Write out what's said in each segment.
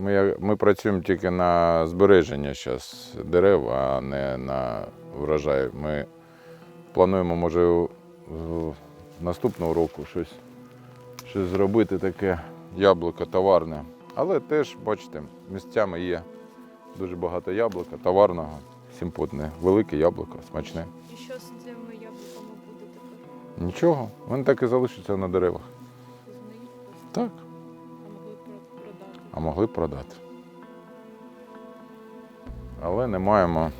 Ми, ми працюємо тільки на збереження зараз дерев, а не на врожай. Ми плануємо, може, наступного року щось, щось зробити таке яблуко товарне. Але теж, бачите, місцями є дуже багато яблука, товарного, симпотне, велике яблуко, смачне. І що з цими яблуками буде тепер? Нічого, вони так і залишаться на деревах. Так, а могли б продати. Але не маємо,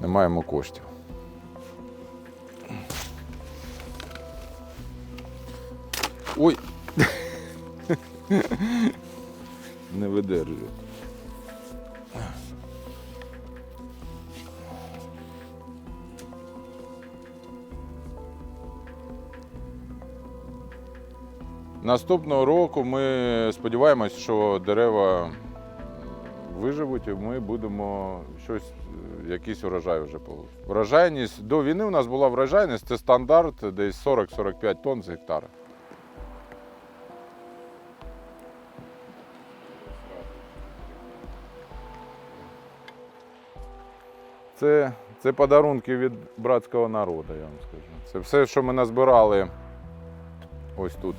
не маємо коштів. Ой! Не видержую. Наступного року ми сподіваємось, що дерева виживуть, і ми будемо щось, е, якийсь урожай вже получити. Врожайність до війни у нас була врожайність, це стандарт десь 40-45 тонн з гектара. Це, це подарунки від братського народу, я вам скажу. Це все, що ми назбирали ось тут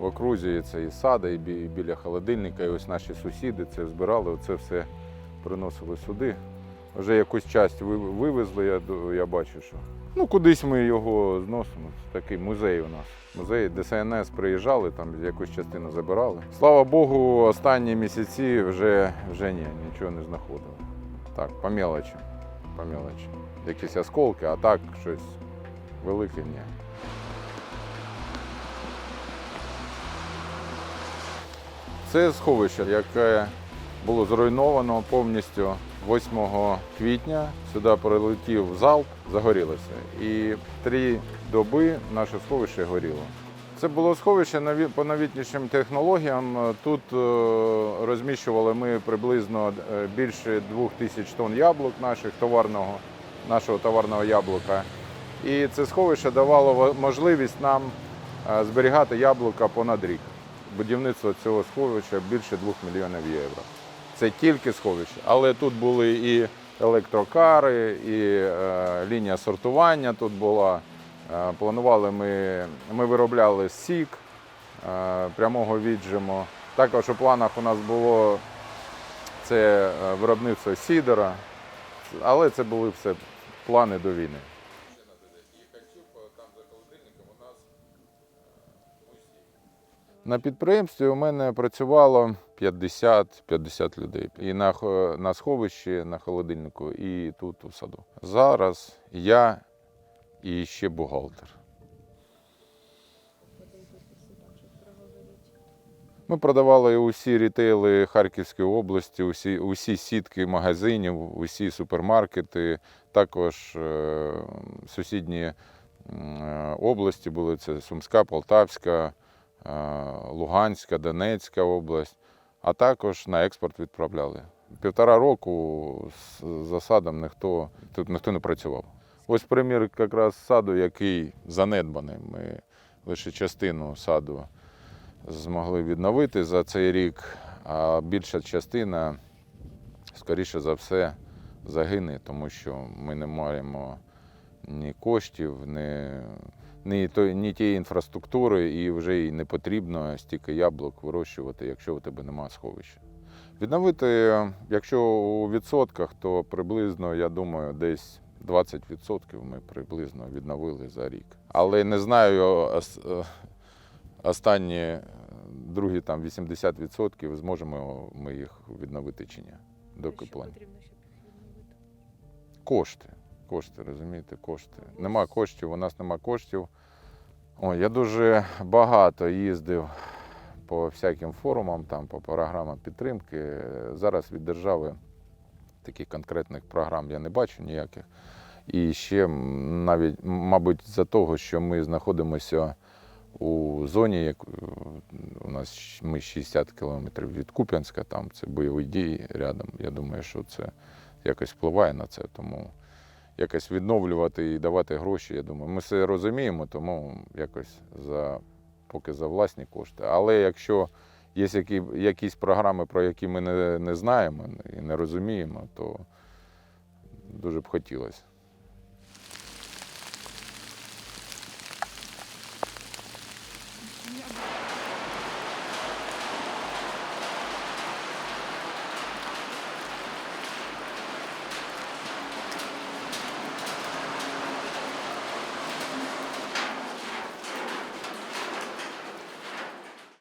в окрузі, це і сади, і бі- і біля холодильника, і ось наші сусіди це збирали, оце все приносили сюди. Вже якусь часть вивезли, я, я бачу, що. Ну, кудись ми його зносимо. Це такий музей у нас. Музей ДСНС приїжджали, там якусь частину забирали. Слава Богу, останні місяці вже, вже ні, нічого не знаходили. Так, по мелочі. По мелочі. Якісь осколки, а так щось велике ні. Це сховище, яке було зруйновано повністю 8 квітня. Сюди прилетів залп, загорілося. І три доби наше сховище горіло. Це було сховище по новітнішим технологіям. Тут е, розміщували ми приблизно е, більше двох тисяч тонн яблук наших товарного, нашого товарного яблука. І це сховище давало можливість нам е, зберігати яблука понад рік. Будівництво цього сховища більше 2 мільйонів євро. Це тільки сховище. Але тут були і електрокари, і е, лінія сортування тут була. Е, планували ми, ми виробляли сік е, прямого віджиму. Також у планах у нас було це е, виробництво сідера, але це були все плани до війни. На підприємстві у мене працювало 50-50 людей. І на, на сховищі, на холодильнику, і тут у саду. Зараз я і ще бухгалтер. Ми продавали усі рітейли Харківської області, усі, усі сітки магазинів, усі супермаркети, також е, сусідні е, області були це Сумська, Полтавська, Луганська, Донецька область, а також на експорт відправляли. Півтора року з засадом ніхто тут ніхто не працював. Ось примір якраз саду, який занедбаний. Ми лише частину саду змогли відновити за цей рік, а більша частина, скоріше за все, загине, тому що ми не маємо ні коштів, ні, ні, той, ні тієї інфраструктури, і вже й не потрібно стільки яблук вирощувати, якщо у тебе немає сховища. Відновити, якщо у відсотках, то приблизно, я думаю, десь 20% ми приблизно відновили за рік. Але не знаю е, останні е, другі там 80% зможемо ми їх відновити чи ні. Доки Що план. потрібно, щоб їх відновити? Кошти. Кошти, розумієте, кошти. Нема коштів, у нас нема коштів. Ой, я дуже багато їздив по всяким форумам, там, по програмам підтримки. Зараз від держави таких конкретних програм я не бачу ніяких. І ще навіть, мабуть, за того, що ми знаходимося у зоні, як у нас ми 60 кілометрів від Куп'янська, там це бойові дії рядом. Я думаю, що це якось впливає на це. Тому якось відновлювати і давати гроші. Я думаю, ми все розуміємо, тому якось за поки за власні кошти. Але якщо є які, якісь програми, про які ми не, не знаємо і не розуміємо, то дуже б хотілося.